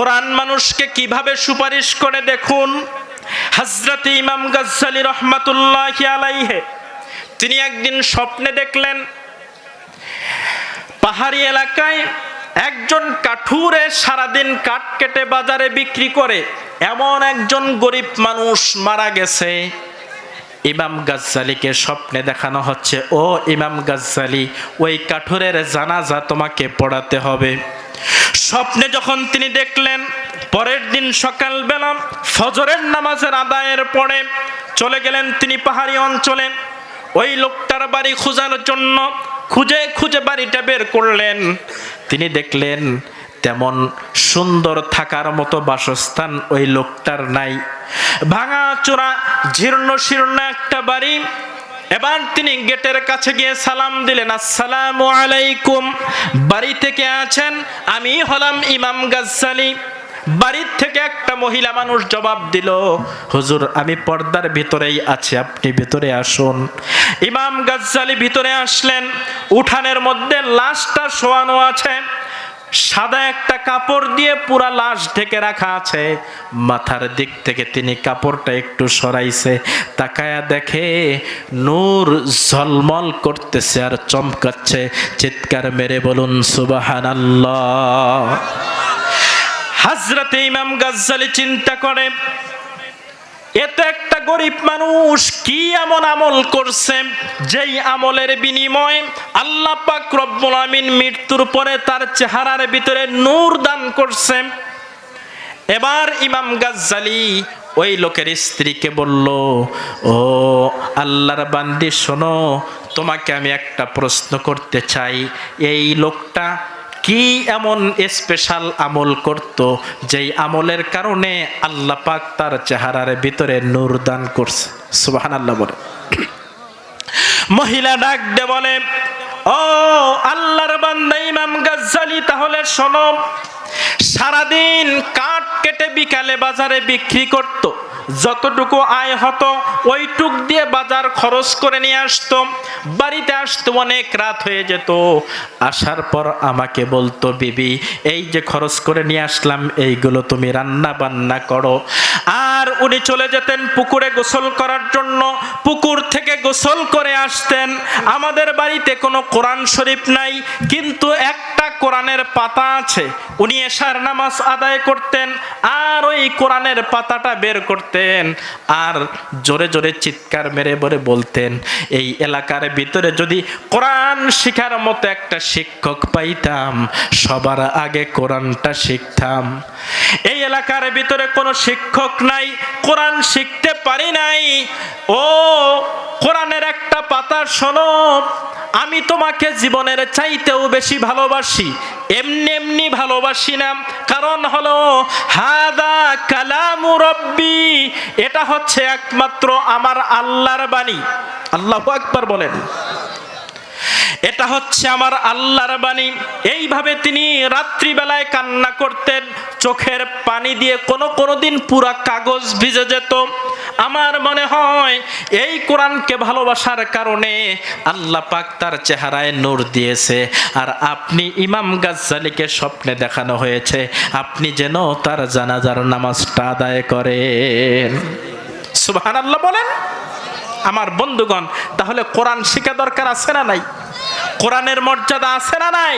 কোরআন মানুষকে কীভাবে সুপারিশ করে দেখুন? হজরত ইমাম গজ্জালি রহমাতুল্লাহ আলাইহে, তিনি একদিন স্বপ্নে দেখলেন, পাহাড়ি এলাকায় একজন কাঠুরে সারাদিন কাঠ কেটে বাজারে বিক্রি করে এমন একজন গরিব মানুষ মারা গেছে। ইমাম গাজ্জালিকে স্বপ্নে দেখানো হচ্ছে, ও ইমাম গাজ্জালি, ওই কাঠুরের জানাজা তোমাকে পড়াতে হবে। স্বপ্নে যখন তিনি দেখলেন, পরের দিন সকালবেলা ফজরের নামাজের আদায়ের পরে চলে গেলেন তিনি পাহাড়ি অঞ্চলে। ওই লোকটার বাড়ি খোঁজার জন্য খুঁজে খুঁজে বাড়িটা বের করলেন। তিনি দেখলেন, তেমন সুন্দর থাকার মতো বাসস্থান ওই লোকটার নাই। ভাঙা চোরা জীর্ণ শীর্ণ একটা বাড়ি এবার তিনি গেটের কাছে গিয়ে সালাম দিলেন, আসসালামু আলাইকুম। বাড়ি থেকে আছেন? আমি হলাম ইমাম গাজ্জালি। বাড়ির থেকে একটা মহিলা মানুষ জবাব দিল, হুজুর, আমি পর্দার ভিতরেই আছি, আপনি ভিতরে আসুন। ইমাম গাজ্জালি ভিতরে আসলেন, উঠানের মধ্যে লাশটা শোয়ানো আছে। সাদা একটা কাপড় দিয়ে পুরা লাশ ঢেকে রাখা আছে। মাথার দিক থেকে তিনি কাপড়টা একটু সরাইছে, তাকায়া দেখে নূর ঝলমল করতেছে আর চমকাচ্ছে, চিৎকার মেরে বলুন সুবাহান হাজরাতে ইমাম গাজ্জালি চিন্তা করে এত একটা গরিব মানুষ কি এমন আমল করছে? যেই আমলের বিনিময়ে আল্লাহ পাক রব্বুল আমিন মৃত্যুর পরে তার চেহারার ভিতরে নূর দান করছে। এবার ইমাম গাজ্জালি ওই লোকের স্ত্রীকে বলল, ও আল্লাহর বান্দি, শোনো, তোমাকে আমি একটা প্রশ্ন করতে চাই। এই লোকটা কি এমন স্পেশাল আমল করত যেই আমলের কারণে আল্লাহ পাক তার চেহারার ভিতরে নূর দান করছে? সুবাহান আল্লাহ বলে। মহিলা ডাক দে বলে, ও আল্লাহর বান্দা ইমাম গাজ্জালি, তাহলে শোনো, সারাদিন কাঠ কেটে বিকালে বাজারে বিক্রি করত। যতটুকু আয় হতো, ওইটুক দিয়ে বাজার খরচ করে নিয়ে আসতো। বাড়িতে আসতো, অনেক রাত হয়ে যেত। আসার পর আমাকে বলতো, বিবি, এই যে খরচ করে নিয়ে আসলাম, এইগুলো তুমি রান্না বান্না করো। আর উনি চলে যেতেন পুকুরে গোসল করার জন্য। পুকুর থেকে গোসল করে আসতেন। আমাদের বাড়িতে কোনো কোরআন শরীফ নাই, কিন্তু একটা কোরআনের পাতা আছে। উনি এশার নামাজ আদায় করতেন আর ওই কোরআনের পাতাটা বের করতেন আর জোরে জোরে চিৎকার মেরে বলে বলতেন, এই এলাকার ভিতরে যদি কোরআন শিখার মতো একটা শিক্ষক পাইতাম, সবার আগে কোরআনটা শিখতাম। এই এলাকার ভিতরে কোনো শিক্ষক নাই কোরআন শিখতে পারি নাই। ও, কোরআনের একটা পাতা শোনো আমি তোমাকে জীবনের চাইতেও বেশি ভালোবাসি। এমনি এমনি ভালোবাসি না। কারণ হলো, হাদা কালামু রব্বি, এটা হচ্ছে একমাত্র আমার আল্লাহর বাণী। আল্লাহ আকবার বলেন। এটা হচ্ছে আমার আল্লাহর বাণী। এইভাবে তিনি রাত্রিবেলায় কান্না করতেন, চোখের পানি দিয়ে কোনো কোনো দিন পুরা কাগজ ভিজে যেত। আমার মনে হয় এই কোরআনকে ভালোবাসার কারণে আল্লাহ পাক তার চেহারায় নূর দিয়েছে। আর আপনি ইমাম গাজ্জালিকে স্বপ্নে দেখানো হয়েছে, আপনি যেন তার জানাজার নামাজটা আদায় করেন। সুবহান আল্লাহ বলেন? আমার বন্ধুগণ, তাহলে কোরআন শিখা দরকার আছে না নাই? কোরআনের মর্যাদা আছে না নাই?